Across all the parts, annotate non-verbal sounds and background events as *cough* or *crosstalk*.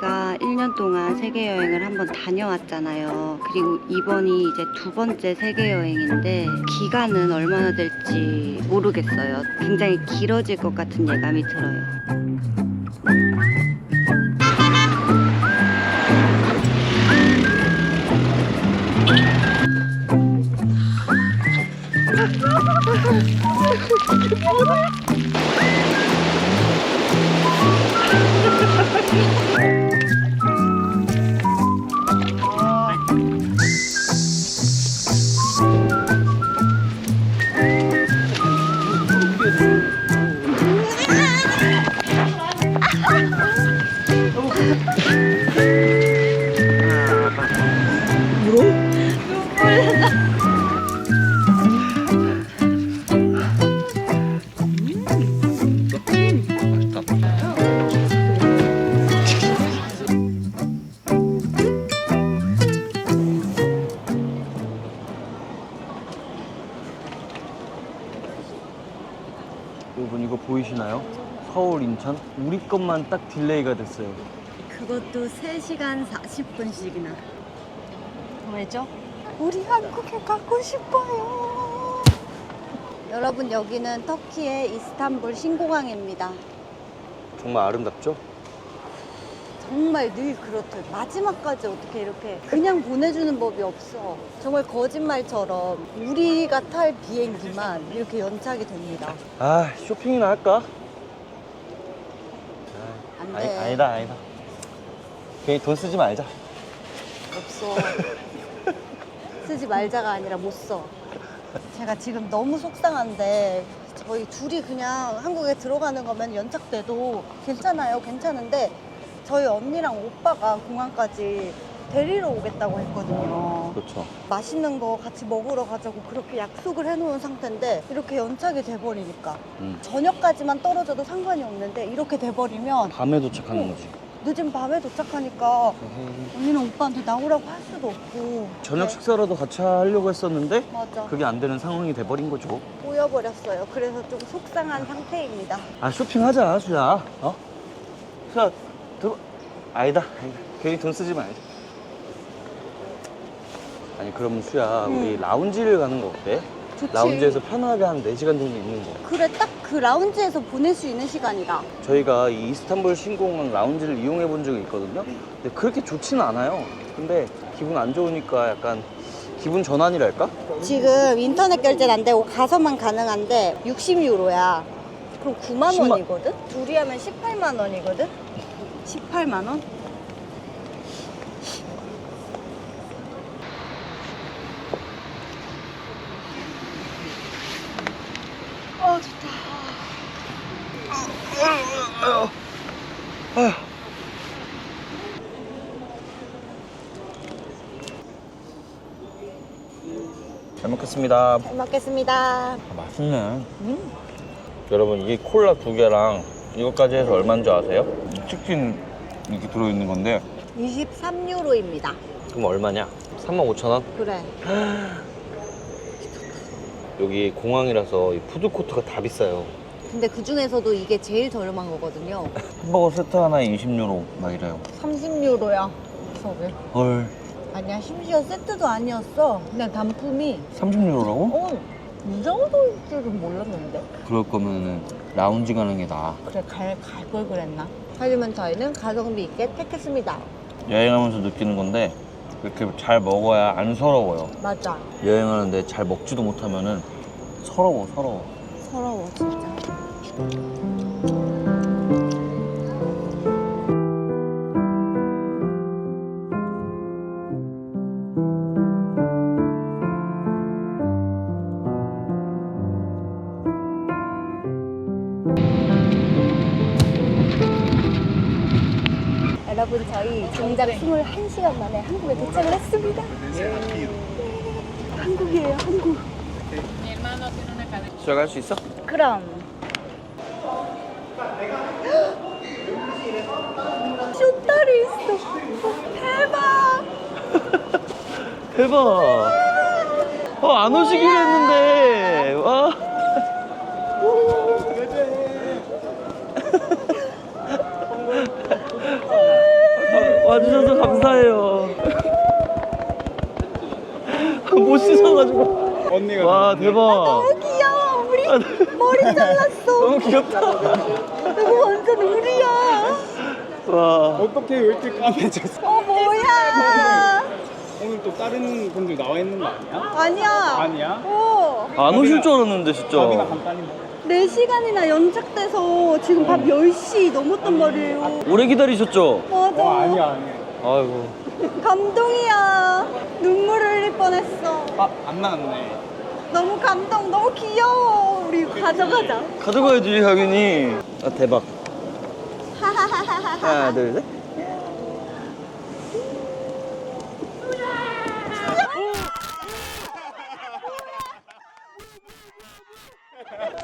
저희가 1년 동안 세계 여행을 한번 다녀왔잖아요. 그리고 이번이 이제 두 번째 세계 여행인데 기간은 얼마나 될지 모르겠어요. 굉장히 길어질 것 같은 예감이 들어요. *laughs* 것만 딱 딜레이가 됐어요. 그것도 3시간 40분씩이나. 왜죠? 우리 한국에 가고 싶어요. 여러분 여기는 터키의 이스탄불 신공항입니다. 정말 아름답죠? 정말 늘 그렇듯 마지막까지 어떻게 이렇게 그냥 보내주는 법이 없어. 정말 거짓말처럼 우리가 탈 비행기만 이렇게 연착이 됩니다. 아 쇼핑이나 할까? 아니, 돼. 아니다 아니다. 괜히 돈 쓰지 말자. 없어. 쓰지 말자가 아니라 못 써. 제가 지금 너무 속상한데 저희 둘이 그냥 한국에 들어가는 거면 연착돼도 괜찮아요. 괜찮은데 저희 언니랑 오빠가 공항까지 데리러 오겠다고 했거든요. 그렇죠. 맛있는 거 같이 먹으러 가자고 그렇게 약속을 해놓은 상태인데 이렇게 연착이 돼버리니까 음. 저녁까지만 떨어져도 상관이 없는데 이렇게 돼버리면 밤에 도착하는 어. 거지. 늦은 밤에 도착하니까 언니는 오빠한테 나오라고 할 수도 없고 저녁 네, 식사라도 같이 하려고 했었는데 맞아 그게 안 되는 상황이 돼버린 거죠. 꼬여버렸어요 그래서 좀 속상한 상태입니다 아 쇼핑하자 수야. 어? 수야 들 아니다. 아니다. 괜히 돈 쓰지 말자. 아니 그러면 수야 우리 음. 라운지를 가는 거 어때? 좋지 라운지에서 편하게 한 4시간 정도 있는 거. 그래 딱 그 라운지에서 보낼 수 있는 시간이다 저희가 이 이스탄불 신공항 라운지를 이용해 본 적이 있거든요. 근데 그렇게 좋지는 않아요. 근데 기분 안 좋으니까 약간 기분 전환이랄까? 지금 인터넷 결제는 안 되고 가서만 가능한데 60유로야 그럼 9만 10만 원이거든? 둘이 하면 18만 원이거든? 18만 원? 먹겠습니다. 잘 먹겠습니다 아, 맛있네. 여러분 이게 콜라 두 개랑 이것까지 해서 얼마인 줄 아세요? 치킨 이렇게 들어있는 건데 23유로입니다 그럼 얼마냐? 35,000원? 그래 *gasps* 여기 공항이라서 이 푸드코트가 다 비싸요. 근데 그 중에서도 이게 제일 저렴한 거거든요 *laughs* 햄버거 세트 하나에 20유로 막 이래요. 30유로야 저게 헐. 아니야 심지어 세트도 아니었어 그냥 단품이 30유로라고? 어, 이 정도일 줄은 몰랐는데 그럴 거면은 라운지 가는 게 나아. 그래 갈걸 그랬나? 하지만 저희는 가성비 있게 택했습니다 여행하면서 느끼는 건데 이렇게 잘 먹어야 안 서러워요. 맞아 여행하는데 잘 먹지도 못하면은 서러워, 서러워. 서러워 진짜 여러분 저희 정작 21시간 만에 한국에 도착을 했습니다 네, 한국이에요 한국 시작할 수 있어? 그럼 쇼다리 있어 대박 *laughs* 대박. 어, 안 오시기로 했는데. 와. 와주셔서 감사해요. *laughs* 못 씻어가지고. 언니가 와 대박. 너무 귀여워. 우리 아, 머리 잘랐어. 너무 귀엽다. 너무 완전 우리야. 와. 어떻게 왜 이렇게 까매졌어? 어 뭐야? 오늘 또 다른 분들 나와 있는 거 아니야? 아니야. 아니야? 어. 안 오실 줄 알았는데 진짜. 밥이나 간단히 먹어. 4시간이나 연착돼서 지금 밤 10시 넘었단 말이에요. 오래 기다리셨죠? 맞아. 와 아니야 아니야. 아이고. *laughs* 감동이야. 눈물 흘릴 뻔했어. 아 안 나왔네. 너무 감동, 너무 귀여워. 우리 가져가자. 가져가야지 당연히. 아 대박. 하나 둘 셋.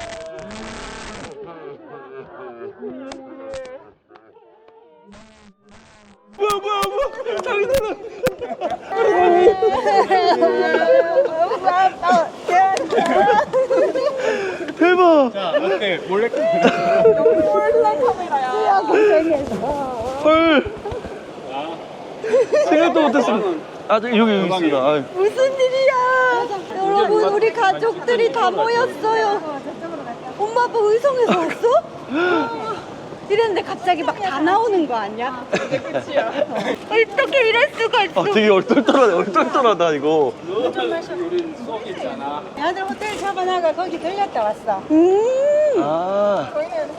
*laughs* 뭐야 뭐야 뭐야 장인어른 대박 자 어때 몰래 수야 고생했어. 헐 생각도 못했습니다 아 저기 여기 있습니다. 무슨 일이야? 여러분, 우리 가족들이 다 모였어요. 엄마 아빠 의성에서 왔어? 이랬는데 갑자기 막 다 나오는 거 아니야? 끝이야. 어떻게 이럴 수가 있어? 아 되게 얼떨떨하네 얼떨떨하다 이거 있잖아. 아들 호텔 잡아나가 거기 들렸다 왔어. 음. 아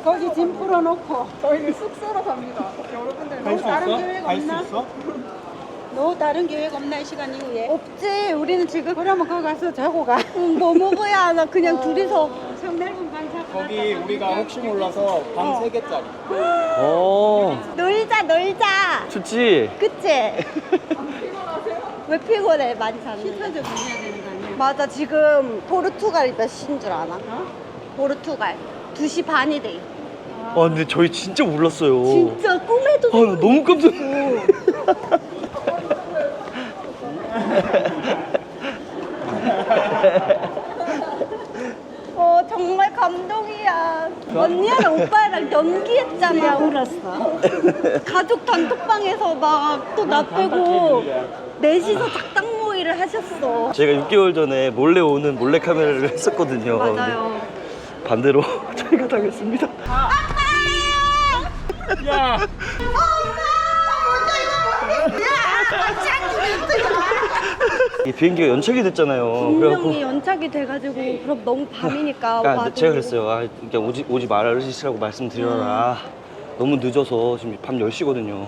거기 짐 풀어놓고 저희는 숙소로 갑니다. 여러분들 갈수 다른? 계획 갈수 없나? 있어? 너 다른 계획 없나 이 시간 이후에? 없지. 우리는 지금 그러면 거기 가서 자고 가. 음, 뭐 먹어야 하나 그냥 둘이서 성 넓은 거기 우리가 혹시 몰라서 방세 개짜리. 어, 놀자 놀자. 좋지 그치? 왜 피곤해 많이 잤는데? 식사 좀 해야 되는 거 아니야? 맞아 지금 포르투갈이 몇 시인 줄 아나? 포르투갈 2시 반이 돼. 아 근데 저희 진짜 몰랐어요 진짜 꿈에도 아, 나 너무 깜짝 어 *laughs* 정말 감동이야. 언니랑 오빠랑 연기했잖아. 울었어. 가족 단톡방에서 막 또 나 빼고 넷이서 작당 모의를 하셨어. 제가 6개월 전에 몰래 오는 몰래 카메라를 했었거든요 맞아요. 근데 반대로 *laughs* 저희가 당했습니다 야이 비행기가 연착이 됐잖아요 분명히 연착이 돼가지고 그럼 너무 밤이니까 그러니까 와도 제가 그랬어요 아, 그러니까 오지, 오지 말으시라고 말씀드려라 너무 늦어서 지금 밤 10시거든요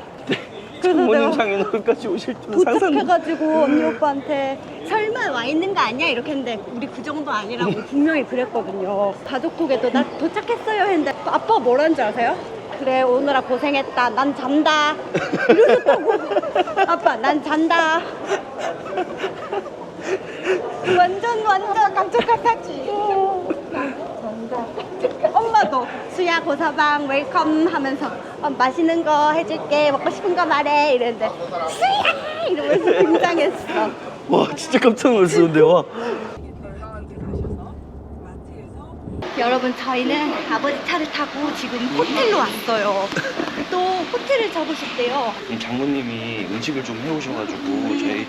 그래서 부모님 내가 장인어른까지 오실 줄은 상상 도착해가지고 언니 오빠한테 설마 와 있는 거 아니야? 이렇게 했는데 우리 그 정도 아니라고 *laughs* 분명히 그랬거든요. 가족국에도 나 도착했어요 했는데 아빠가 뭐라는 줄 아세요? 그래 오느라 고생했다. 난 잔다. 이러셨다고. *laughs* 아빠 난 잔다. 완전 완전 감쪽 같았지. 엄마도 수야 고사방 웰컴 하면서 어, 맛있는 거 해줄게 먹고 싶은 거 말해 이랬는데 수야! 이러면서 긴장했어. 와 진짜 깜짝 놀랐어 근데 와. 여러분 저희는 아버지 차를 타고 지금 호텔로 왔어요. 또 호텔을 잡으셨대요. 장모님이 음식을 좀 해오셔가지고 저희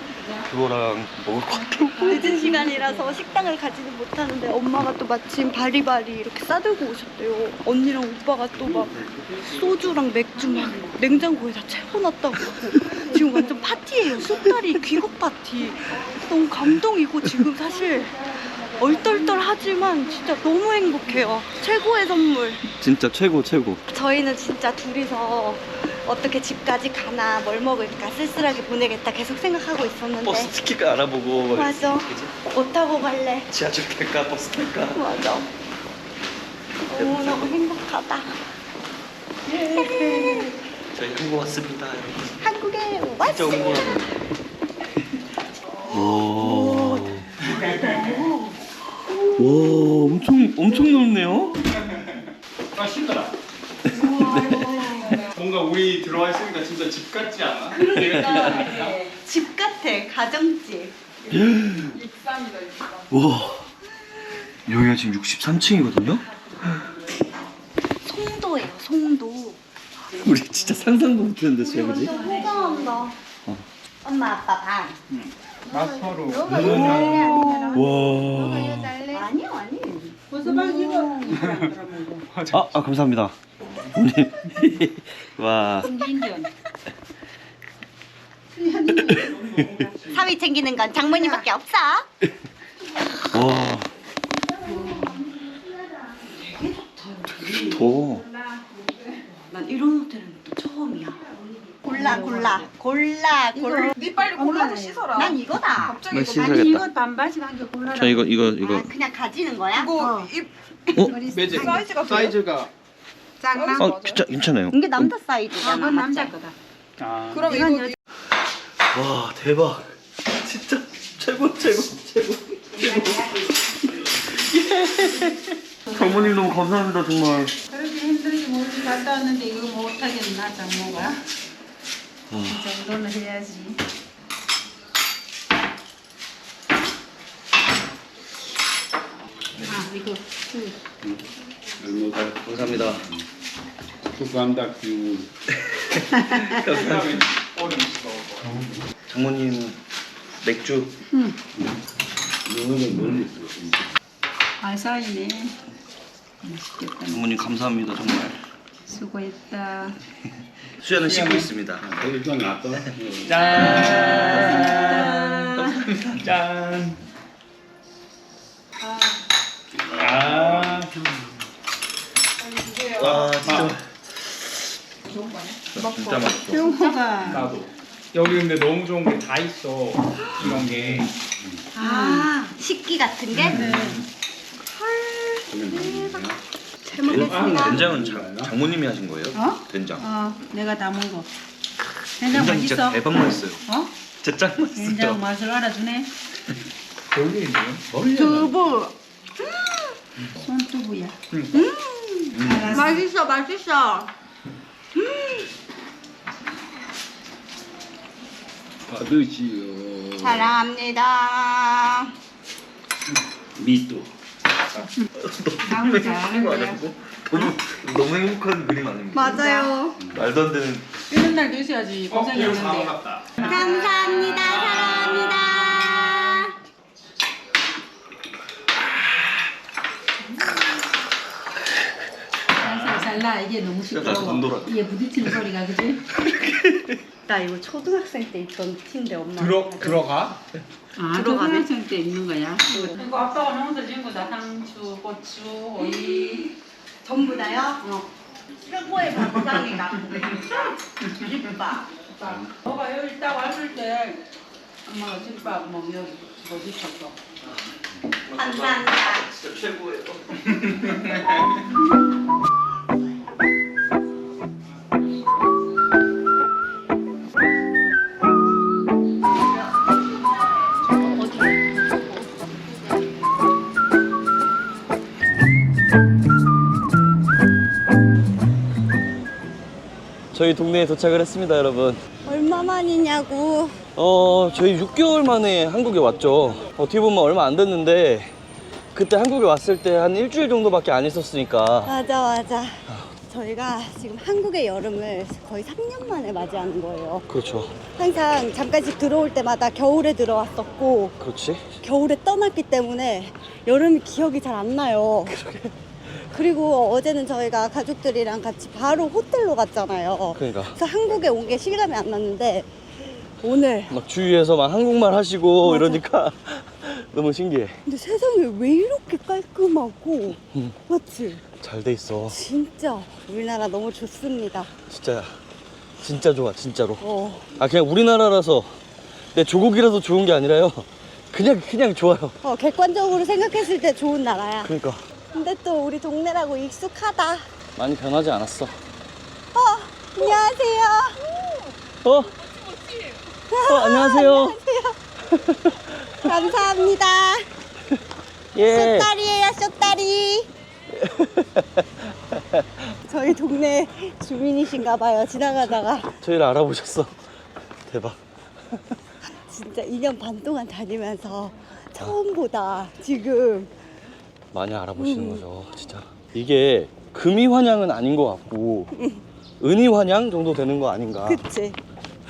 그거랑 먹을 것 같아요 늦은 시간이라서 식당을 가지는 못하는데 엄마가 또 마침 바리바리 이렇게 싸들고 오셨대요. 언니랑 오빠가 또 막 소주랑 맥주 막 냉장고에 다 채워놨다고 지금 완전 파티예요. 쑥다리 귀국 파티. 너무 감동이고 지금 사실 얼떨떨하지만 진짜 너무 행복해요. 최고의 선물. 진짜 최고 최고. 저희는 진짜 둘이서 어떻게 집까지 가나 뭘 먹을까 쓸쓸하게 보내겠다 계속 생각하고 있었는데. 버스 티켓 알아보고 맞아. 못 타고 갈래. 지하철 탈까 버스 탈까? 맞아. 너무 너무 행복하다. 저희 한국 왔습니다. 여러분 한국에 진짜 왔어 온 거야 오. 와 엄청 엄청 넓네요. 아 힘들어. 뭔가 우리 들어와 있으니까 진짜 집 같지 않아? 그러니까 *laughs* 집 같아 가정집 *gasps* 와 여기가 지금 63층이거든요 송도예요 송도 우리 진짜 상상도 못했는데 진짜 그지? 호감 거. 엄마 아빠 반. 마스터로. 와. 아니요 아니. 고소방 이거 아, 아 감사합니다. 어머니. *laughs* 와. *laughs* 사위 챙기는 건 장모님밖에 없어. 와. 오. 난 이런 호텔은 또 처음이야. 골라 골라 골라 골라. 네 빨리 골라서 씻어라. 난 이거다. 갑자기 나 이거 씻어야겠다. 이거 반바지 한개 골라라. 저 이거 이거 이거. 아, 그냥 가지는 거야? 이거 입 어? 매직. 사이즈가? 사이즈가. 장난. 어, 진짜 괜찮아요. 이게 남자 아, 사이즈잖아. 그건 맞지? 남자 거다. 아. 그럼 이건 이거 와 대박. 진짜 최고 최고 최고 최고. *laughs* 장모님 너무 감사합니다 정말. 그렇게 힘들게 멀리 갔다 왔는데 이거 못하겠나 장모가? 이 정도는 해야지. 아 이거 감사합니다. 있어. 장모님 맥주. 너는 멀리 있어 알사이네. 맛있겠다. 장모님 감사합니다 정말. 수고했다. *laughs* 수야는 씻고 있습니다. 거기서 놨다 짠. 짠. 아. 와 진짜. 진짜 맛있어. 형호가 나도. 여기 근데 너무 좋은 게 다 있어. 이런 게. 아 식기 같은 게? 네. 잘 먹겠습니다. 된장은 장, 장모님이 하신 거예요? 어? 된장. 어 내가 다 먹어. 된장 된장 진짜 맛있어? 대박 맛있어요. 어? 진짜 짱 맛있어요. 된장 맛을 알아주네. 돌리네. 두부. 손두부야. 그러니까. 알았어. 맛있어 맛있어. 받으시오 사랑합니다. 미또 잘하는 거야. 아니고 너무 너무 행복한 그림 아닙니까? 맞아요. 말도 안 되는. 이런 날도 있어야지 어. 감사합니다. 사랑합니다. 살살살라 이게 너무 시끄러워. 돈 돌아. 이게 부딪히는 소리가 그지? 나 이거 초등학생 때 입던 티인데 엄마. 들어 들어가? 아 들어가네. 초등학생 때 있는 거야. 이거 아빠가 넣어서 준 거다. 상추, 고추, 오이. 전부 다요? 어. 최고의 밥상이다. 집밥. 너가 여기 딱 왔을 때 엄마가 집밥 뭐 여기 뭐 시켰어. 감사합니다. 진짜 최고예요. *laughs* 저희 동네에 도착을 했습니다, 여러분. 얼마 만이냐고. 어, 저희 6개월 만에 한국에 왔죠. 어떻게 보면 얼마 안 됐는데, 그때 한국에 왔을 때 한 일주일 정도밖에 안 있었으니까. 맞아 맞아. 저희가 지금 한국의 여름을 거의 3년 만에 맞이하는 거예요. 그렇죠. 항상 잠깐씩 들어올 때마다 겨울에 들어왔었고 그렇지. 겨울에 떠났기 때문에 여름이 기억이 잘 안 나요. 그리고 어제는 저희가 가족들이랑 같이 바로 호텔로 갔잖아요. 그러니까. 그래서 한국에 온 게 실감이 안 났는데 오늘 막 주위에서 막 한국말 하시고 맞아. 이러니까 *laughs* 너무 신기해. 근데 세상에 왜 이렇게 깔끔하고 음. 맞지? 잘 돼 있어. 진짜 우리나라 너무 좋습니다. 진짜 진짜 좋아 진짜로. 어, 아 그냥 우리나라라서 내 조국이라서 좋은 게 아니라요. 그냥 그냥 좋아요. 어, 객관적으로 생각했을 때 좋은 나라야. 그러니까 근데 또 우리 동네라고 익숙하다. 많이 변하지 않았어. 어, 안녕하세요. 어? 어 *laughs* 안녕하세요. 감사합니다. *laughs* 예. 쇼다리예요, 쇼다리. *laughs* 저희 동네 주민이신가 봐요. 지나가다가 저희를 알아보셨어. 대박. 진짜 2년 반 동안 다니면서 처음 보다 지금 많이 알아보시는 음. 거죠. 진짜. 이게 금이 환향은 아닌 것 같고 은이 환향 정도 되는 거 아닌가. 그치?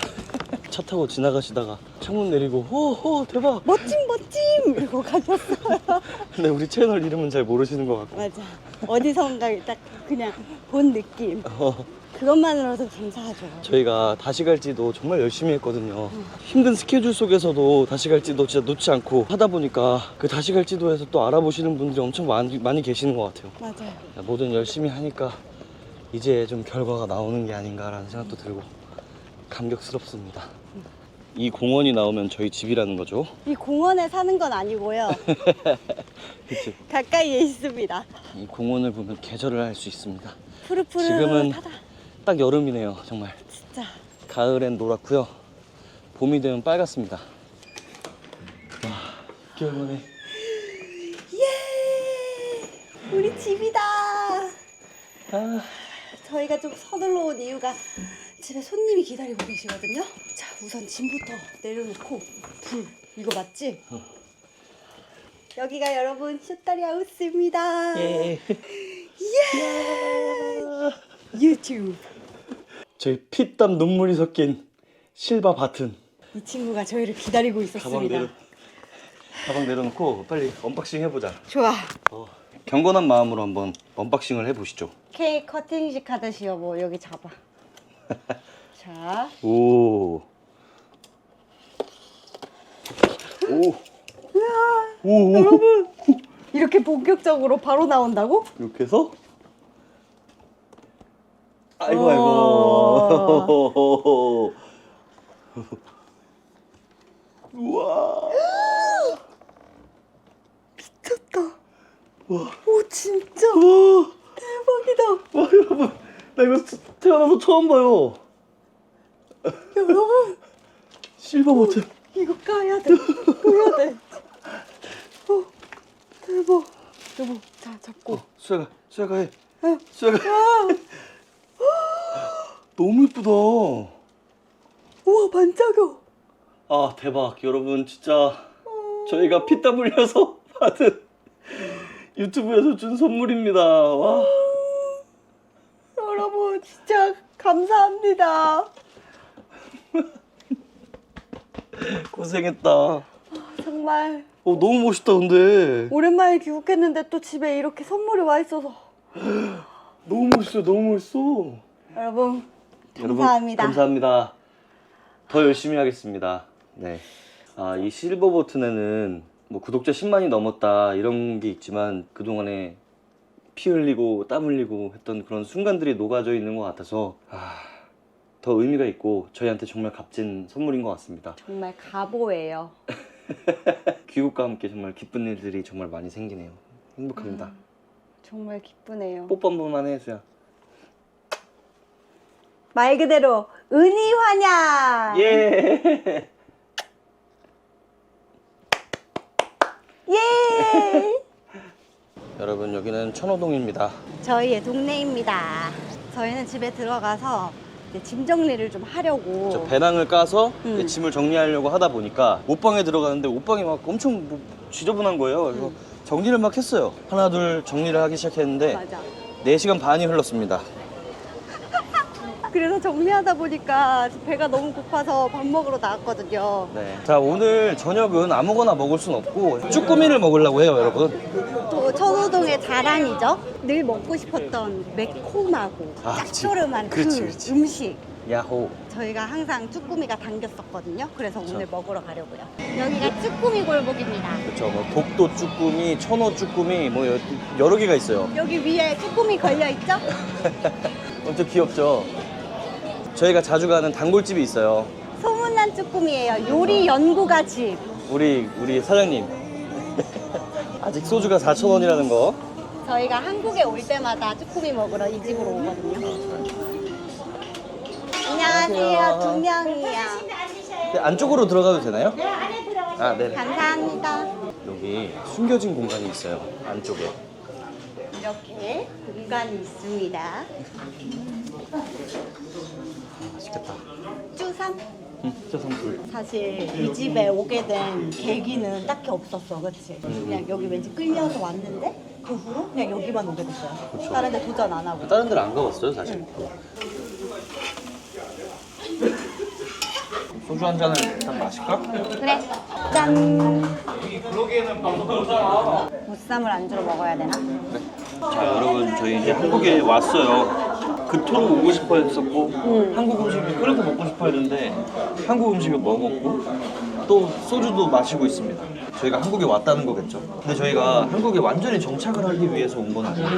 *laughs* 차 타고 지나가시다가 창문 내리고 호호 대박 멋짐 멋짐 이러고 가셨어요. *laughs* 근데 우리 채널 이름은 잘 모르시는 것 같고 맞아. 어디선가 딱 그냥 본 느낌. 어, 그것만으로도 감사하죠. 저희가 다시 갈지도 정말 열심히 했거든요 힘든 스케줄 속에서도 다시 갈지도 진짜 놓지 않고 하다 보니까 그 다시 갈지도에서 또 알아보시는 분들이 엄청 많이, 많이 계시는 것 같아요 맞아요. 뭐든 열심히 하니까 이제 좀 결과가 나오는 게 아닌가라는 생각도 들고 감격스럽습니다. 이 공원이 나오면 저희 집이라는 거죠. 이 공원에 사는 건 아니고요. *laughs* 그치? 가까이에 있습니다. 이 공원을 보면 계절을 알 수 있습니다. 푸르푸르하다. 지금은 딱 여름이네요, 정말. 진짜. 가을엔 노랗고요. 봄이 되면 빨갛습니다. 와, 6개월 만에 예! 우리 집이다. 아, 저희가 좀 서둘러 온 이유가 집에 손님이 기다리고 계시거든요. 자, 우선 짐부터 내려놓고 불 이거 맞지? 여기가 여러분 슈타리 하우스입니다. 예. 유튜브. 저희 피땀 눈물이 섞인 실바 바튼. 이 친구가 저희를 기다리고 가방 있었습니다. 내려 가방 내려놓고 빨리 언박싱 해보자. 좋아. 어, 경건한 마음으로 한번 언박싱을 해보시죠. 케이크 커팅식 하듯이요. 뭐 여기 잡아. *laughs* 자, 오. 오. 오. 여러분. 이렇게 본격적으로 바로 나온다고? 이렇게 해서 아이고 어. 아이고. *laughs* 우와. 미쳤다. 와. 오 진짜 와. 대박이다. 와 여러분. 나 이거 태어나서 처음 봐요. 여러분 실버 버튼. 이거 까야 돼. 까야 돼. 어 대박. 여보 자 잡고. 수야가 수야가 해. 어. 수야가. 너무 예쁘다. 우와 반짝여. 아 대박. 여러분 진짜 저희가 피땀 흘려서 *laughs* 받은 유튜브에서 준 선물입니다. 와. 여러분 진짜 감사합니다. *laughs* 고생했다. 어 정말. 너무 멋있다 근데. 오랜만에 귀국했는데 또 집에 이렇게 선물이 와 있어서. *gasps* 너무 멋있어 너무 멋있어. 여러분, 감사합니다. 감사합니다 더 열심히 하겠습니다 네 아 이 실버 버튼에는 뭐 구독자 10만이 넘었다 이런 게 있지만 그동안에 피 흘리고 땀 흘리고 했던 그런 순간들이 녹아져 있는 것 같아서 아, 더 의미가 있고 저희한테 정말 값진 선물인 것 같습니다. 정말 가보예요. *laughs* 귀국과 함께 정말 기쁜 일들이 정말 많이 생기네요. 행복합니다. 정말 기쁘네요. 뽀뽀 한 번만 해, 수야. 말 그대로 은희 환영. 예. 예. *laughs* 여러분 여기는 천호동입니다. 저희의 동네입니다. 저희는 집에 들어가서 이제 짐 정리를 좀 하려고. 저 배낭을 까서 음. 이제 짐을 정리하려고 하다 보니까 옷방에 들어가는데 옷방이 막 엄청 뭐 지저분한 거예요. 그래서 음. 정리를 막 했어요. 하나 둘 정리를 하기 시작했는데 맞아. 4시간 반이 흘렀습니다. 그래서 정리하다 보니까 배가 너무 고파서 밥 먹으러 나왔거든요. 네. 자 오늘 저녁은 아무거나 먹을 순 없고 쭈꾸미를 먹으려고 해요, 여러분. 또 천호동의 자랑이죠. 늘 먹고 싶었던 매콤하고 아, 그치. 짭조름한 그 그렇지, 그렇지. 음식. 야호. 저희가 항상 쭈꾸미가 당겼었거든요. 그래서 오늘 먹으러 가려고요. 여기가 쭈꾸미 골목입니다. 그렇죠. 뭐 독도 쭈꾸미, 천호 쭈꾸미 뭐 여- 여러 개가 있어요. 여기 위에 쭈꾸미 걸려 있죠? *laughs* 엄청 귀엽죠. 저희가 자주 가는 단골집이 있어요. 소문난 쭈꾸미예요. 요리 연구가 집. 우리 우리 사장님. *laughs* 아직 소주가 4,000원이라는 거. 저희가 한국에 올 때마다 쭈꾸미 먹으러 이 집으로 오거든요. 안녕하세요. 안녕하세요. 두 명이요. 네, 안쪽으로 들어가도 되나요? 네, 안에 들어가요. 아, 네. 감사합니다. 여기 숨겨진 공간이 있어요. 안쪽에. 이렇게 공간이 있습니다. 맛있겠다. 쭈삼. 응, 저 선불. 사실 이 집에 오게 된 계기는 딱히 없었어, 그렇지? 그냥 여기 왠지 끌려서 왔는데 그 후로 그냥 여기만 오게 됐어요. 다른 데 도전 안 하고. 다른 데를 안 가봤어요, 사실. 소주 한 잔을 일단 마실까? 그래. 짠. 무쌈을 안주로 먹어야 되나? 자 여러분 저희 이제 한국에 왔어요. 그토록 오고 싶어 했었고 한국 음식을 끓여서 먹고 싶어 했는데 한국 음식을 먹었고 또 소주도 마시고 있습니다. 저희가 한국에 왔다는 거겠죠. 근데 저희가 한국에 완전히 정착을 하기 위해서 온 건 아니에요.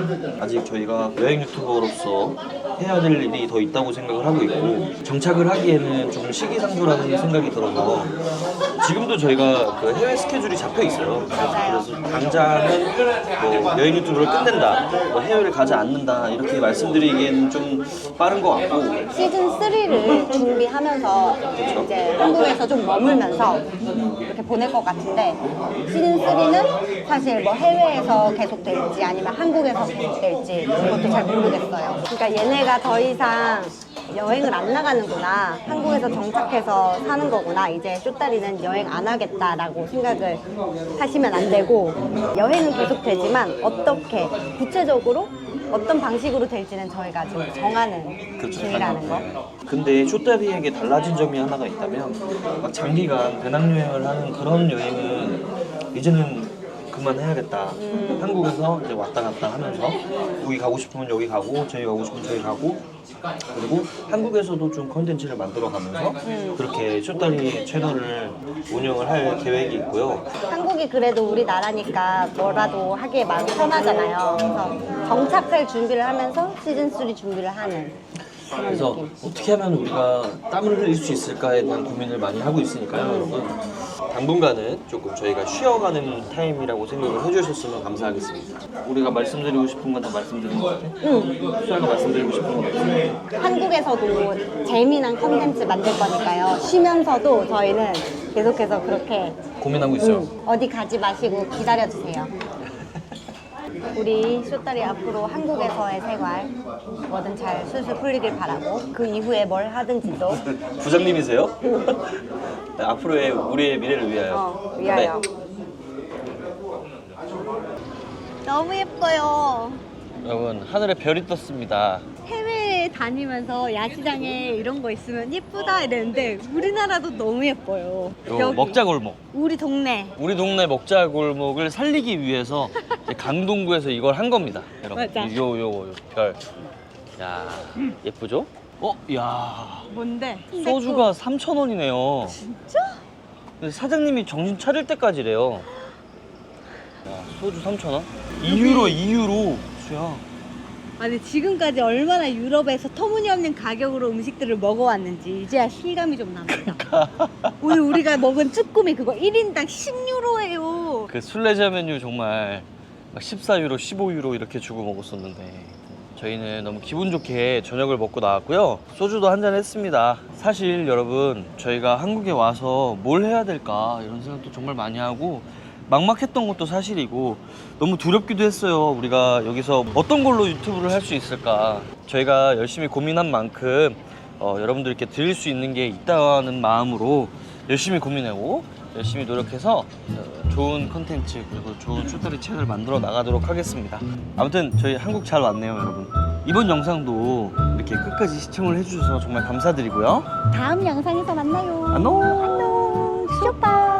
아직 저희가 여행 유튜버로서 해야 될 일이 더 있다고 생각을 하고 있고 정착을 하기에는 좀 시기상조라는 생각이 들어서 지금도 저희가 그 해외 스케줄이 잡혀 있어요. 그래서 당장은 뭐 여행 유튜브를 끝낸다, 뭐 해외를 가지 않는다 이렇게 말씀드리기에는 좀 빠른 것 같고 시즌 3를 준비하면서 이제 한국에서 좀 머물면서 이렇게 보낼 것 같은데 시즌 3는 사실 뭐 해외에서 계속 될지 아니면 한국에서 계속 될지 그것도 잘 모르겠어요. 그러니까 얘네가 더 이상 여행을 안 나가는구나. 한국에서 정착해서 사는 거구나. 이제 쇼다리는 여행 안 하겠다라고 생각을 하시면 안 되고 여행은 계속 되지만 어떻게 구체적으로 어떤 방식으로 될지는 저희가 지금 정하는 그렇죠. 중이라는 거. 근데 쇼다리에게 달라진 점이 하나가 있다면 막 장기간 배낭여행을 하는 그런 여행은 이제는 그만해야겠다. 한국에서 이제 왔다 갔다 하면서 여기 가고 싶으면 여기 가고 저기 가고 싶으면 저기 가고 그리고 한국에서도 좀 컨텐츠를 만들어 가면서 그렇게 쇼다리 채널을 운영을 할 계획이 있고요. 한국이 그래도 우리나라니까 뭐라도 하기에 마음 편하잖아요. 그래서 정착할 준비를 하면서 시즌 3 준비를 하는 그래서. 어떻게 하면 우리가 땀을 흘릴 수 있을까에 대한 고민을 많이 하고 있으니까요, 여러분. 당분간은 조금 저희가 쉬어가는 타임이라고 생각을 해주셨으면 감사하겠습니다. 우리가 말씀드리고 싶은 건 다 말씀드린 것 같아. 응. 수아가 말씀드리고 싶은 건 없어요. 한국에서도 재미난 컨텐츠 만들 거니까요. 쉬면서도 저희는 계속해서 그렇게 고민하고 있어요. 응, 어디 가지 마시고 기다려주세요. 우리 쇼다리 앞으로 한국에서의 생활 뭐든 잘 술술 풀리길 바라고 그 이후에 뭘 하든지도 *laughs* 부장님이세요? *laughs* 네, 앞으로의 우리의 미래를 위하여. 어, 위하여. 네. 너무 예뻐요. 여러분 하늘에 별이 떴습니다. 해 다니면서 야시장에 이런 거 있으면 예쁘다 이랬는데 우리나라도 너무 예뻐요. 요 먹자골목. 우리 동네. 우리 동네 먹자골목을 살리기 위해서 이제 강동구에서 이걸 한 겁니다, 여러분. 맞아. 요 요 요 별. 야 예쁘죠? 어, 야 뭔데? 소주가 3,000원이네요. 진짜? 근데 사장님이 정신 차릴 때까지래요. 야, 소주 3,000원? 2유로, 2유로. 수야. 아니 지금까지 얼마나 유럽에서 터무니없는 가격으로 음식들을 먹어왔는지 이제야 실감이 좀 납니다. 오늘 우리가 먹은 쭈꾸미 그거 1인당 10유로예요. 그 술래자 메뉴 정말 막 14유로, 15유로 이렇게 주고 먹었었는데 저희는 너무 기분 좋게 저녁을 먹고 나왔고요. 소주도 한 잔 했습니다. 사실 여러분 저희가 한국에 와서 뭘 해야 될까 이런 생각도 정말 많이 하고 막막했던 것도 사실이고 너무 두렵기도 했어요. 우리가 여기서 어떤 걸로 유튜브를 할 수 있을까. 저희가 열심히 고민한 만큼 어, 여러분들께 드릴 수 있는 게 있다는 마음으로 열심히 고민하고 열심히 노력해서 어, 좋은 컨텐츠 그리고 좋은 쇼다리 채널 만들어 나가도록 하겠습니다. 아무튼 저희 한국 잘 왔네요, 여러분. 이번 영상도 이렇게 끝까지 시청을 해주셔서 정말 감사드리고요. 다음 영상에서 만나요. 안녕. 안녕. 쇼빠.